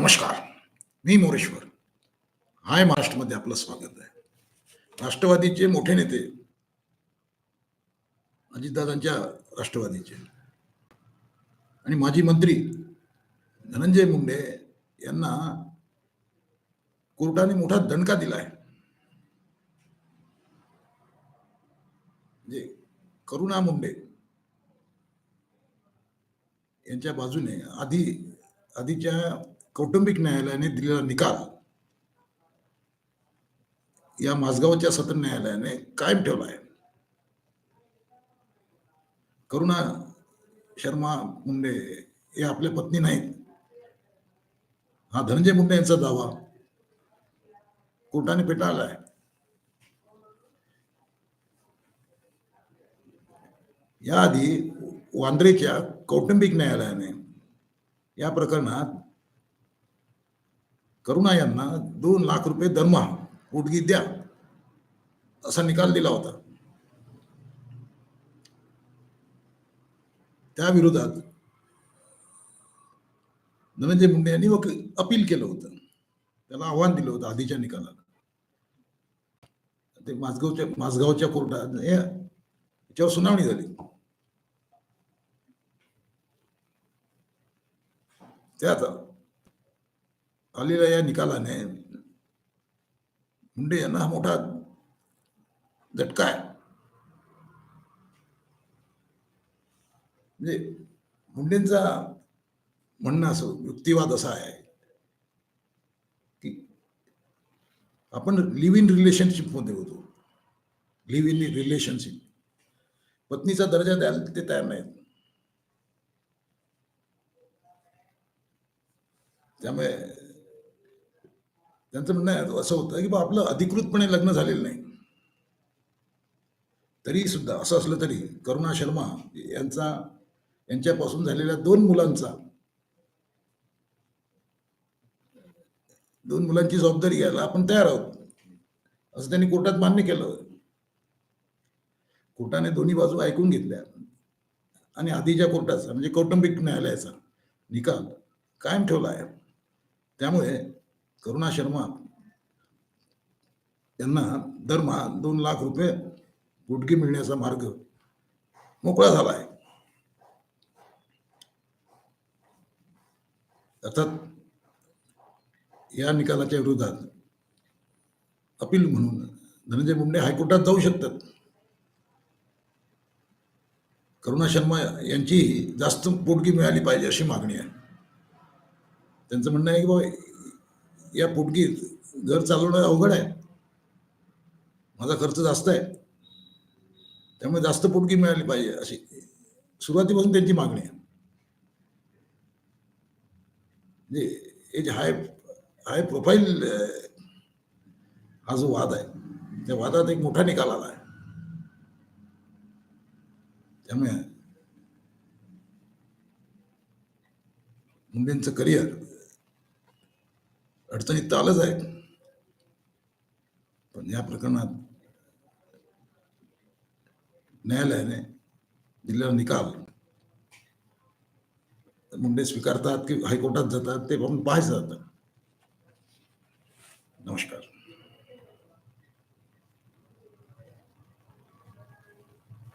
नमस्कार मी मोरेश्वर. हाय महाराष्ट्रमध्ये आपलं स्वागत आहे. राष्ट्रवादीचे मोठे नेते अजितदादांच्या राष्ट्रवादीचे. आणि माजी मंत्री धनंजय मुंडे यांना कोर्टाने मोठा दणका दिलाय म्हणजे करुणा मुंडे यांच्या बाजूने आधी आधीच्या कौटुंबिक न्यायालयाने दिलेला निकाल या माझगावच्या सत्र न्यायालयाने कायम ठेवला आहे. करुणा शर्मा मुंडे हे आपल्या पत्नी नाहीत. हा धनंजय मुंडे यांचा दावा कोर्टाने फेटाळला आहे. याआधी वांद्रेच्या कौटुंबिक न्यायालयाने या प्रकरणात करुणा यांना दोन लाख रुपये दरमहा पोटगी द्या असा निकाल दिला होता. त्या विरोधात धनंजय मुंडे यांनी वक अपील केलं होतं. त्याला आव्हान दिलं होतं आधीच्या निकालात ते माझगावच्या माझगावच्या कोर्टात याच्यावर सुनावणी झाली. त्यात आलेल्या या निकालाने मुंडे यांना हा मोठा झटका आहे म्हणजे मुंडेंचा म्हणणं असं युक्तिवाद असा आहे की आपण लिव्ह इन रिलेशनशिपमध्ये होतो लिव्ह इन रिलेशनशिप पत्नीचा दर्जा द्यायला ते तयार नाहीत त्यामुळे त्यांचं म्हणणं आहे असं होतं की बा आपलं अधिकृतपणे लग्न झालेलं नाही. तरी सुद्धा असं असलं तरी करुणा शर्मा यांचा यांच्यापासून झालेल्या दोन मुलांचा दोन मुलांची जबाबदारी घ्यायला आपण तयार आहोत. असं त्यांनी कोर्टात मान्य केलं. कोर्टाने दोन्ही बाजू ऐकून घेतल्या. आणि आधीच्या कोर्टाचा म्हणजे कौटुंबिक न्यायालयाचा निकाल कायम ठेवला आहे. त्यामुळे करुणा शर्मा यांना दरमहा दोन लाख रुपये गुटकी मिळण्याचा मार्ग मोकळा झाला आहे. अर्थात या निकालाच्या विरोधात अपील म्हणून धनंजय मुंडे हायकोर्टात जाऊ शकतात. करुणा शर्मा यांची जास्त पोटगी मिळाली पाहिजे अशी मागणी आहे. त्यांचं म्हणणं आहे की बाबा या पोटगीत घर चालवणं अवघड आहे. माझा खर्च जास्त आहे. त्यामुळे जास्त पोटगी मिळाली पाहिजे अशी. सुरुवातीपासून त्यांची मागणी आहे. म्हणजे हे जे हाय हाय प्रोफाईल हा जो वाद आहे त्या वादात एक मोठा निकाल आला आहे. त्यामुळे मुंडेंचं करिअर अडचणीत तर आलंच आहे. पण या प्रकरणात न्यायालयाने दिलेला निकाल मुंडे स्वीकारतात की हायकोर्टात जातात ते पाहून पाहायचं जातं. नमस्कार.